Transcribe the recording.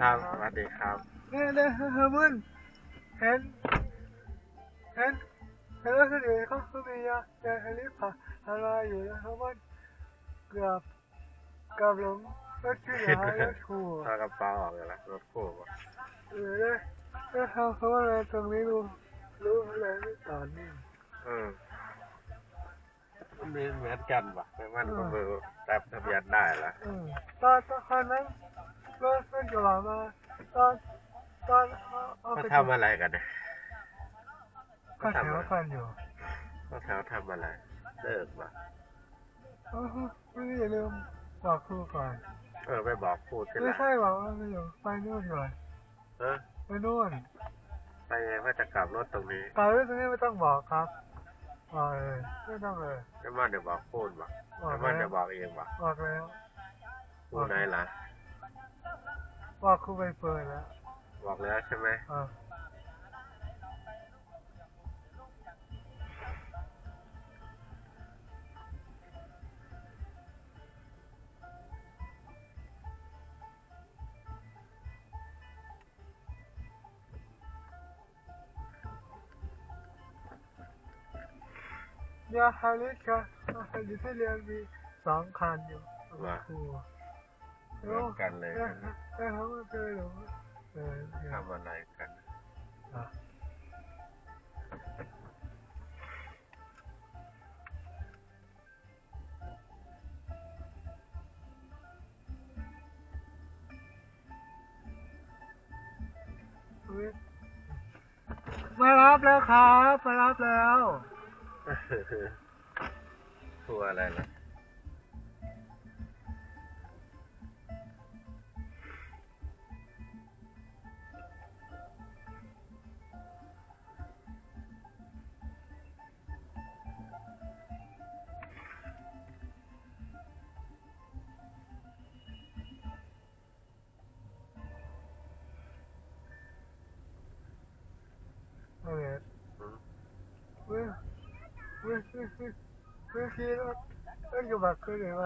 ครับสวัสดีครับเนี่ยเนี่ยเฮอร์มันเห็นเห็นเห็นว่าคนอื่นเขาเขามียายาฮาริผ่าอะไรอยู่นะเฮอร์มันเกือบเกือบหลงรถที่หายรถทัวร์เอากระเป๋าออกเลยละรถคู่บ่เออเนี่ยเนี่ยเขาเขาว่าอะไรตรงนี้รู้รู้อะไรไม่ต่อนี่อืมมันมีเหมือนกันปะแต่มันก็มือแตบทะเบียนได้ละ ทำอะไรกันเนี่ยก็แถวกันอยู่เขาแถวทำอะไร เลิกปะเออไม่อย่าลืมบอกครูก่อน เออไปบอกพูดที่ไม่ละใช่บอกว่าไม่อยู่ไปนู่นก่อนเออไปนู่น ไปไงว่าจะกลับรถตรงนี้กลับรถตรงนี้ไม่ต้องบอกครับบอกเลยไม่ต้องเลยแล้วมันเดี๋ยวบอกพูดปะบอกแล้วมันแล้จะวบอกเองปะบอกแล้วพูดไหนล่ะบอกครูไปเปิดแล้ว บอกแล้วใช่ไหมอ่าอย่าฮาริสครับอยู่ที่เรียนมีสองคันอยู่ครูเหมือนกันเลยเออเออเขาไม่เคยหรอกเออเนี่ย ทำอะไรกันอะมารับแล้วครับ มารับแล้วพูดอะไรล่ะ 不是不不不不是黑了喝酒吧喝酒吧